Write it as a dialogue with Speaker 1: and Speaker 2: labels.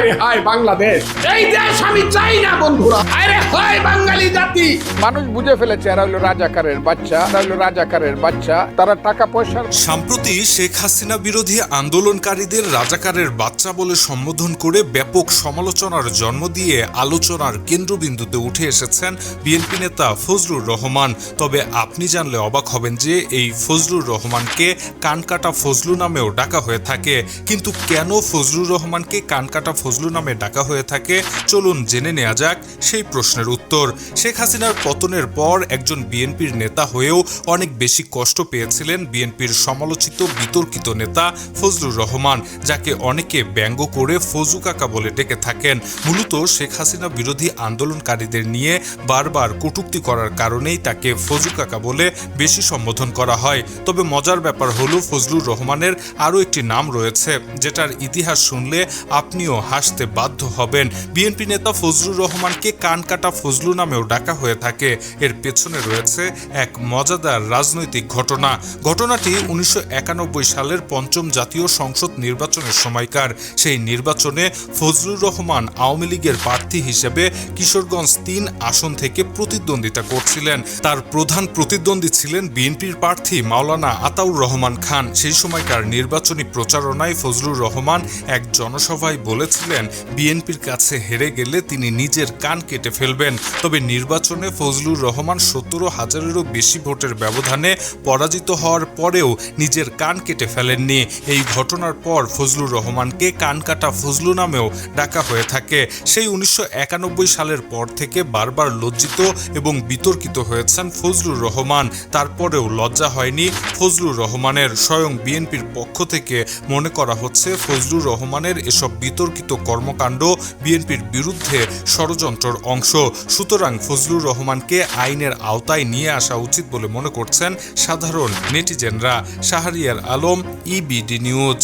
Speaker 1: হায় রে হায় বাংলাদেশ। এই দেশ আমি চাই না বন্ধুরা। আরে হয় বাঙালি। জাতি। মানুষ বুঝে ফেলেছে এরা হলো রাজাকারের বাচ্চা, এরা হলো রাজাকারের বাচ্চা, তারা টাকা পয়সার
Speaker 2: সম্প্রতি শেখ হাসিনা বিরোধী আন্দোলনকারীদের রাজাকারের বাচ্চা বলে সম্বোধন করে ব্যাপক সমালোচনার জন্ম দিয়ে আলোচনার কেন্দ্রবিন্দুতে উঠে এসেছেন বিএনপি নেতা ফজলুর রহমান। তবে আপনি জানলে অবাক হবেন যে এই ফজলুর রহমানকে কানকাটা ফজলু নামেও ডাকা হয়ে থাকে। কিন্তু কেন ফজলুর রহমানকে কানকাটা ফজলু নামে ডাকা হয়ে থাকে? চলুন জেনে নেওয়া যাক সেই প্রশ্নের উত্তর। শেখ হাসিনার পতনের পর একজন বিএনপির নেতা হয়েও অনেক বেশি কষ্ট পেয়েছিলেন বিএনপির সমালোচিত, বিতর্কিত নেতা ফজলুর রহমান, যাকে অনেকে ব্যঙ্গ করে ফজু কাকা বলে ডেকে থাকেন। মূলত শেখ হাসিনা বিরোধী আন্দোলনকারীদের নিয়ে বারবার কটূক্তি করার কারণেই তাকে ফজু কাকা বলে বেশি সম্বোধন করা হয়। তবে মজার ব্যাপার হলো, ফজলুর রহমানের আরও একটি নাম রয়েছে, যেটার ইতিহাস শুনলে আপনিও হাসতে বাধ্য হবেন। বিএনপি নেতা ফজলুর রহমানকে কানকাটা ফজলু নামেও ডাকা হয়ে থাকে। এর পেছনে রয়েছে এক মজাদার রাজনৈতিক ঘটনা। ঘটনাটি উনিশশো সালের পঞ্চম জাতীয় সংসদ নির্বাচনের সময়কার। সেই নির্বাচনে ফজলুর রহমান আওয়ামী লীগের প্রার্থী হিসেবে কিশোরগঞ্জ তিন আসন থেকে প্রতিদ্বন্দ্বিতা করছিলেন। তার প্রধান প্রতিদ্বন্দ্বী ছিলেন বিএনপির প্রার্থী মাওলানা আতাউর রহমান খান। সেই সময়কার নির্বাচনী প্রচারণায় ফজলুর রহমান এক জনসভায় বলেছিলেন, বিএনপির কাছে হেরে গেলে তিনি নিজের কান কেটে ফেলবেন। তবে নির্বাচনে ফজলুর রহমান সত্তর হাজারেরও বেশি ভোটের ব্যবধানে পরাজিত হওয়ার পরেও নিজের কান কেটে ফেলেননি। এই ঘটনার পর ফজলুর রহমানকে কানকাটা ফজলু নামেও ডাকা হয়ে থাকে। সেই উনিশশো একানব্বই সালের পর থেকে বারবার লজ্জিত এবং বিতর্কিত হয়েছেন ফজলুর রহমান। তারপরেও লজ্জা হয়নি ফজলুর রহমানের। স্বয়ং বিএনপির পক্ষ থেকে মনে করা হচ্ছে, ফজলুর রহমানের এসব বিতর্কিত কর্মকাণ্ড বিএনপির বিরুদ্ধে ষড়যন্ত্রের অংশ। সুতরাং ফজলুর রহমানকে আইনের আওতায় নিয়ে আসা উচিত বলে মনে করছেন সাধারণ নেটিজেনরা। Shahriar Alam EBD news